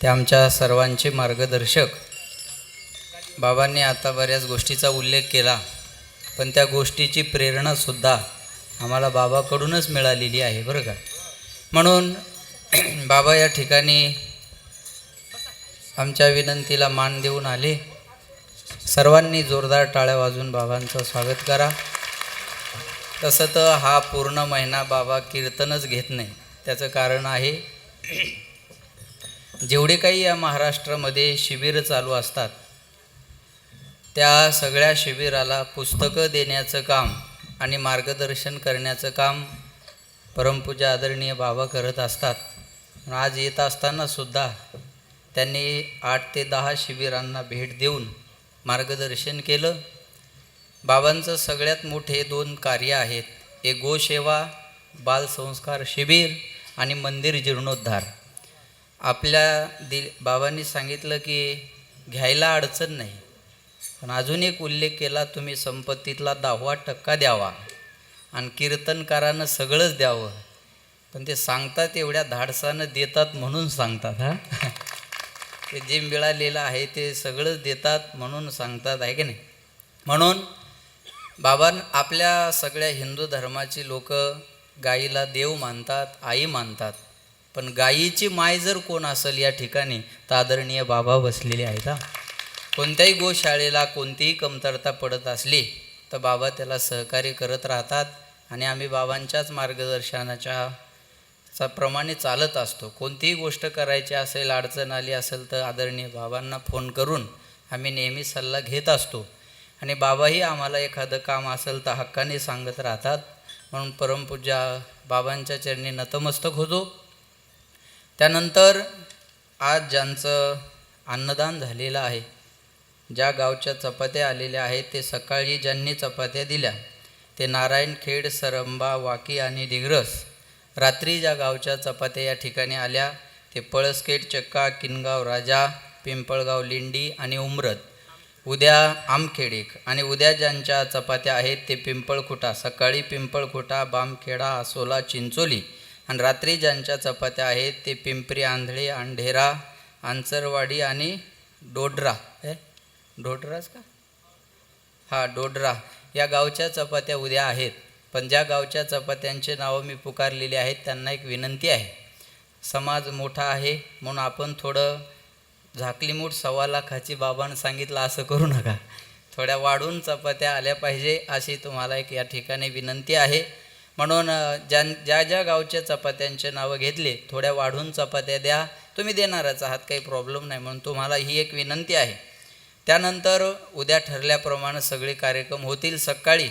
ते आमच्या सर्वांचे मार्गदर्शक. बाबांनी आता बऱ्याच गोष्टीचा उल्लेख केला पण त्या गोष्टीची प्रेरणासुद्धा आम्हाला बाबाकडूनच मिळालेली आहे बरं का? म्हणून बाबा या ठिकाणी आमच्या विनंतीला मान देऊन आले. सर्वांनी जोरदार टाळ्या वाजून बाबांचं स्वागत करा. तसं तर हा पूर्ण महिना बाबा कीर्तनच घेत नाही त्याचं कारण आहे जेवढे काही या महाराष्ट्रामध्ये शिबिरं चालू असतात त्या सगळ्या शिबिराला पुस्तकं देण्याचं काम आणि मार्गदर्शन करण्याचं काम परमपूजा आदरणीय बाबा करत असतात. आज येत असताना सुद्धा त्यांनी आठ ते दहा शिबिरांना भेट देऊन मार्गदर्शन केलं. बाबांचं सगळ्यात मोठे दोन कार्य आहेत एक गोसेवा बालसंस्कार शिबिर आणि मंदिर जीर्णोद्धार. आपल्या दि बाबांनी सांगितलं की घ्यायला अडचण नाही. पण अजून एक उल्लेख केला तुम्ही संपत्तीतला दहावा टक्का द्यावा आणि कीर्तनकारानं सगळंच द्यावं. पण ते सांगतात एवढ्या धाडसानं देतात म्हणून सांगतात हां? ते जे मिळालेलं आहे ते सगळंच देतात म्हणून सांगतात आहे की नाही? म्हणून बाबा आपल्या सगळ्या हिंदू धर्माची लोक गाईला देव मानतात आई मानतात. पण गायीची माय जर कोण असेल या ठिकाणी तर आदरणीय बाबा बसलेले आहेत हा. कोणत्याही गोशाळेला कोणतीही कमतरता पडत असली तर बाबा त्याला सहकार्य करत राहतात आणि आम्ही बाबांच्याच मार्गदर्शनाच्या चा प्रमाणे चालत असतो. कोणतीही गोष्ट करायची असेल अडचण आली असेल तर आदरणीय बाबांना फोन करून आम्ही नेहमी सल्ला घेत असतो. आणि बाबाही आम्हाला एखादं काम असेल तर हक्काने सांगत राहतात. म्हणून परमपूजा बाबांच्या चरणी नतमस्तक होतो. त्यानंतर आज ज्यांचं अन्नदान झालेलं आहे ज्या गावच्या चपात्या आलेल्या आहेत ते सकाळी ज्यांनी चपात्या दिल्या ते नारायणखेड सरंबा वाकी आणि दिग्रस रात्री ज्या गावच्या चपात्या या ठिकाणी आल्या ते पळसखेड चक्का किनगाव राजा पिंपळगाव लिंडी आणि उमरत उद्या आमखेडीक आणि उद्या ज्यांच्या चपात्या आहेत ते पिंपळखुटा सकाळी पिंपळखुटा बामखेडा आसोला चिंचोली आणि रात्री ज्यांच्या चपात्या आहेत ते पिंपरी आंधळे अंढेरा आंचरवाडी आणि डोडरा. हे? डोडराच का? हा डोडरा. या गावच्या चपात्या उद्या आहेत. पण ज्या गावच्या चपात्यांचे नावं मी पुकारलेली आहेत त्यांना एक विनंती आहे. समाज मोठा आहे म्हणून आपण थोडं झाकलीमूठ सव्वा लाखाची बाबानं सांगितलं असं करू नका. थोड्या वाढून चपात्या आल्या पाहिजे अशी तुम्हाला एक या ठिकाणी विनंती आहे. म्हणून ज्या ज्या ज्या गावच्या चपात्यांचे नावं घेतले थोड्या वाढून चपात्या द्या तुम्ही देणारच आहात काही प्रॉब्लेम नाही म्हणून तुम्हाला ही एक विनंती आहे. त्यानंतर उद्या ठरल्याप्रमाणे सगळे कार्यक्रम होतील सकाळी.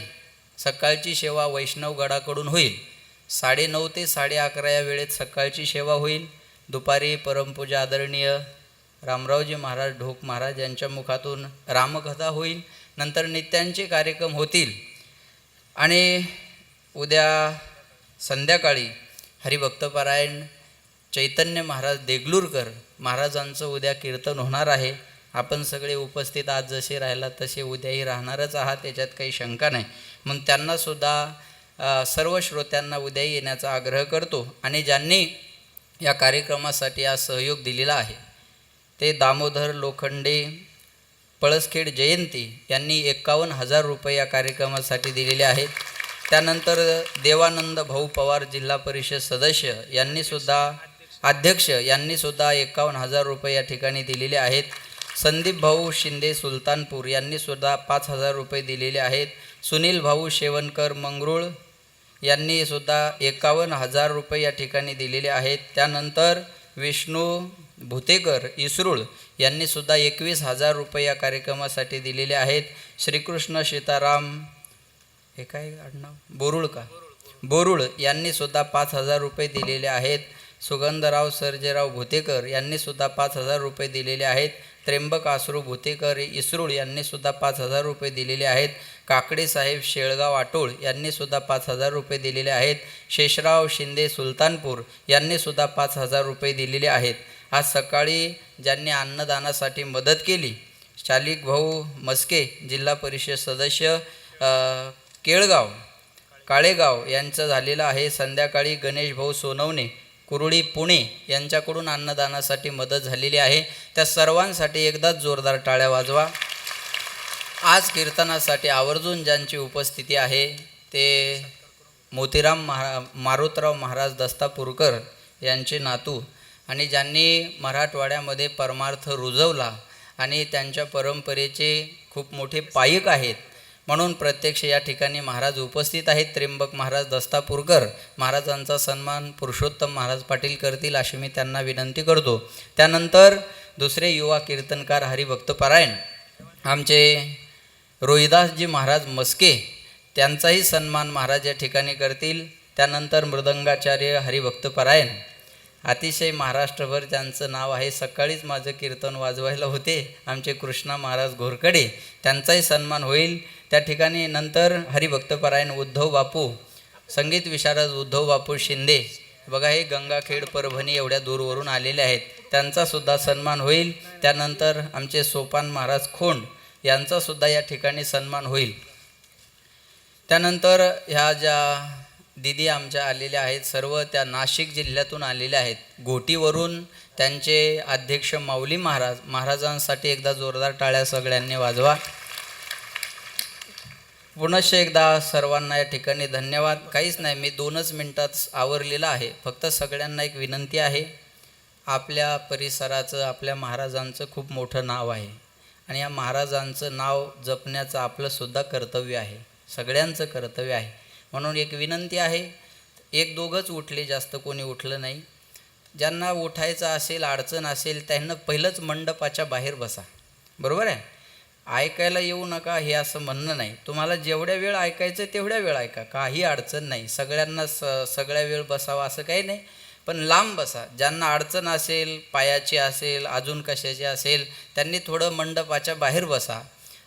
सकाळची सेवा वैष्णवगडाकडून होईल. साडेनऊ ते साडे अकरा या वेळेत सकाळची सेवा होईल. दुपारी परमपूजा आदरणीय रामरावजी महाराज ढोक महाराज यांच्या मुखातून रामकथा होईल. नंतर नित्यांचे कार्यक्रम होतील. आणि उद्या संध्याकाळी हरिभक्तपारायण चैतन्य महाराज देगलूरकर महाराजांचं उद्या कीर्तन होणार आहे. आपण सगळे उपस्थित आज जसे राहिला तसे उद्याही राहणारच आहात त्याच्यात काही शंका नाही. मग त्यांनासुद्धा सर्व श्रोत्यांना उद्याही येण्याचा आग्रह करतो आणि ज्यांनी या कार्यक्रमासाठी आज सहयोग दिलेला आहे ते दामोदर लोखंडे पळसखेड जयंती यांनी एकावन्न हजार रुपये या कार्यक्रमासाठी दिलेले आहेत. त्यानंतर देवानंद भाऊ पवार जिल्हा परिषद सदस्य यांनीसुद्धा अध्यक्ष यांनीसुद्धा एकावन्न हजार रुपये या ठिकाणी दिलेले आहेत. संदीप भाऊ शिंदे सुलतानपूर यांनीसुद्धा पाच हजार रुपये दिलेले आहेत. सुनील भाऊ शेवणकर मंगरूळ यांनी सुद्धा एकावन्न हजार रुपये या ठिकाणी दिलेले आहेत. त्यानंतर विष्णू भुतेकर इसरूळ यांनीसुद्धा एकवीस हजार रुपये या कार्यक्रमासाठी दिलेले आहेत. श्रीकृष्ण सीताराम हे काय आडनाव? बोरुळ का? बोरुळ. यांनी सुद्धा पाच हजार रुपये दिलेले आहेत. सुगंधराव सर्जेराव भुतेकर यांनी सुद्धा पाच हजार रुपये दिलेले आहेत. त्र्यंबक आसरू भुतेकर इसरूळ यांनी सुद्धा पाच हजार रुपये दिलेले आहेत. काकडे साहेब शेळगाव आटोळ यांनी सुद्धा पाच हजार रुपये दिलेले आहेत. शेषराव शिंदे सुलतानपूर यांनी सुद्धा पाच हजार रुपये दिलेले आहेत. आज सकाळी ज्यांनी अन्नदानासाठी मदत केली शालिक भाऊ मस्के जिल्हा परिषद सदस्य केळगाव काळेगाव यांचं झालेलं आहे. संध्याकाळी गणेश भाऊ सोनवणे कुरुळी पुणे यांच्याकडून अन्नदानासाठी मदत झालेली आहे. त्या सर्वांसाठी एकदाच जोरदार टाळ्या वाजवा. आज कीर्तनासाठी आवर्जून ज्यांची उपस्थिती आहे ते मोतीराम महा मारुतराव महाराज दस्तापूरकर यांचे नातू आणि ज्यांनी मराठवाड्यामध्ये परमार्थ रुजवला आणि त्यांच्या परंपरेचे खूप मोठे पायक आहेत म्हणून प्रत्यक्ष या ठिकाणी महाराज उपस्थित आहेत. त्र्यंबक महाराज दस्तापूरकर महाराजांचा सन्मान पुरुषोत्तम महाराज पाटील करतील अशी मी त्यांना विनंती करतो. त्यानंतर दुसरे युवा कीर्तनकार हरिभक्त पारायण आमचे रोहिदासजी महाराज मस्के त्यांचाही सन्मान महाराज या ठिकाणी करतील. त्यानंतर मृदंगाचार्य हरिभक्त पारायण अतिशय महाराष्ट्रभर ज्यांचं नाव आहे सकाळीच माझं कीर्तन वाजवायला होते. आमचे कृष्णा महाराज घोरकडे त्यांचाही सन्मान होईल. त्या ठिकाणी नंतर हरिभक्तपरायण उद्धव बापू संगीत विशारद उद्धव बापू शिंदे बघा हे गंगाखेड परभणी एवढ्या दूरवरून आलेले आहेत. त्यांचासुद्धा सन्मान होईल. त्यानंतर आमचे सोपान महाराज खोंड यांचासुद्धा या ठिकाणी सन्मान होईल. त्यानंतर ह्या ज्या दिदी आमच्या आलेल्या आहेत सर्व त्या नाशिक जिल्ह्यातून आलेल्या आहेत. घोटीवरून त्यांचे अध्यक्ष माऊली महाराज महाराजांसाठी एकदा जोरदार टाळ्या सगळ्यांनी वाजवा. पुनश एकदा सर्वांना या ठिकाणी धन्यवाद. काहीच नाही मी दोनच मिनटात आवरलेलं आहे. फक्त सगळ्यांना एक विनंती आहे. आपल्या परिसराचं आपल्या महाराजांचं खूप मोठं नाव आहे. आणि या महाराजांचं नाव जपण्याचं आपलंसुद्धा कर्तव्य आहे. सगळ्यांचं कर्तव्य आहे. म्हणून एक विनंती आहे एक दोघंच उठले जास्त कोणी उठलं नाही. ज्यांना उठायचं असेल अडचण असेल त्यांना पहिलंच मंडपाच्या बाहेर बसा. बरोबर आहे? ऐकायला येऊ नका हे असं म्हणणं नाही. तुम्हाला जेवढ्या वेळ ऐकायचं तेवढ्या वेळ ऐका. काही अडचण नाही. सगळ्यांना स सगळ्या वेळ बसावा असं काही नाही. पण लांब बसा. ज्यांना अडचण असेल पायाची असेल अजून कशाची असेल त्यांनी थोडं मंडपाच्या बाहेर बसा.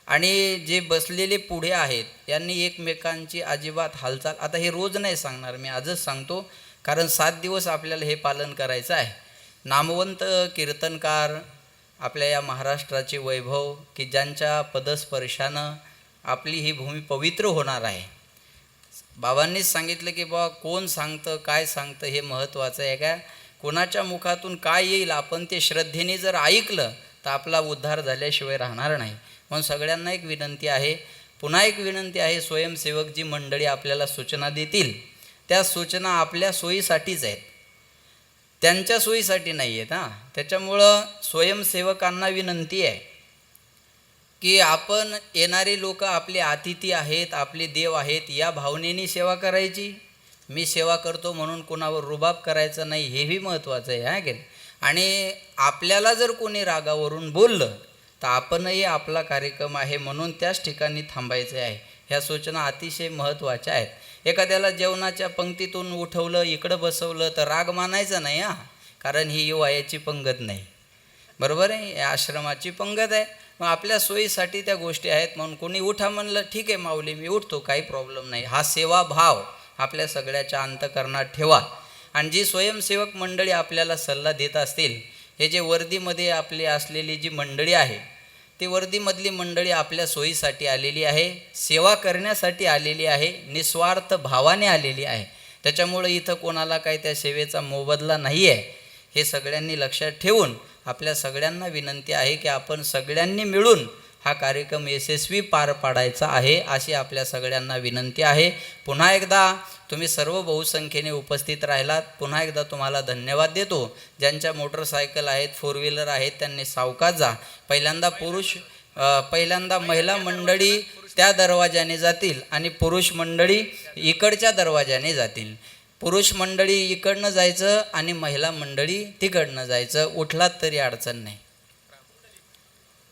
आणि जे बसलेले पुढे आहेत यांनी एकमेकांची अजिबात हालचाल आता हे रोज नाही सांगणार मी आजच सांगतो. कारण सात दिवस आपल्याला हे पालन करायचं आहे. नामवंत कीर्तनकार आपल्या या महाराष्ट्राचे वैभव की ज्यांच्या पदस्पर्शानं आपली ही भूमी पवित्र होणार आहे. बाबांनीच सांगितलं की बाबा कोण सांगतं काय सांगतं हे महत्त्वाचं आहे का? कोणाच्या मुखातून काय येईल आपण ते श्रद्धेने जर ऐकलं तर आपला उद्धार झाल्याशिवाय राहणार नाही. म्हणून सगळ्यांना एक विनंती आहे. पुन्हा एक विनंती आहे स्वयंसेवक जी मंडळी आपल्याला सूचना देतील त्या सूचना आपल्या सोयीसाठीच आहेत. त्यांच्या सोयीसाठी नाही आहेत हां. त्याच्यामुळं स्वयंसेवकांना विनंती आहे की आपण येणारे लोक आपले अतिथी आहेत आपले देव आहेत या भावनेने सेवा करायची. मी सेवा करतो म्हणून कुणावर रुबाब करायचा नाही हेही महत्त्वाचं आहे हां की आणि आपल्याला जर कोणी रागावरून बोललं तर आपणही आपला कार्यक्रम आहे म्हणून त्याच ठिकाणी थांबायचे आहे. ह्या सूचना अतिशय महत्त्वाच्या आहेत. एखाद्याला जेवणाच्या पंक्तीतून उठवलं इकडं बसवलं तर राग मानायचा नाही हां. कारण ही वयाची पंगत नाही. बरोबर आहे? या आश्रमाची पंगत आहे. मग आपल्या सोयीसाठी त्या गोष्टी आहेत. म्हणून कोणी उठा म्हणलं ठीक आहे माऊली मी उठतो काही प्रॉब्लेम नाही. हा सेवाभाव आपल्या सगळ्याच्या अंतकरणात ठेवा. आणि जी स्वयंसेवक मंडळी आपल्याला सल्ला देत असतील हे जे वर्दीमध्ये आपली असलेली जी मंडळी आहे ती वर्दीमधली मंडळी आपल्या सोयीसाठी आलेली आहे सेवा करण्यासाठी आलेली आहे निस्वार्थ भावाने आलेली आहे. त्याच्यामुळं इथं कोणाला काय त्या सेवेचा मोबदला नाही आहे हे सगळ्यांनी लक्षात ठेवून आपल्या सगळ्यांना विनंती आहे की आपण सगळ्यांनी मिळून हा कार्यक्रम यशस्वी पार पाडायचा आहे अशी आपल्या सगळ्यांना विनंती आहे. पुन्हा एकदा तुम्ही सर्व बहुसंख्येने उपस्थित राहिलात. पुन्हा एकदा तुम्हाला धन्यवाद देतो. ज्यांच्या मोटरसायकल आहेत फोर व्हीलर आहेत त्यांनी सावकाश जा. पहिल्यांदा पुरुष पहिल्यांदा महिला मंडळी त्या दरवाजाने जातील आणि पुरुष मंडळी इकडच्या दरवाजाने जातील. पुरुष मंडळी इकडनं जायचं आणि महिला मंडळी तिकडनं जायचं. उठलात तरी अडचण नाही.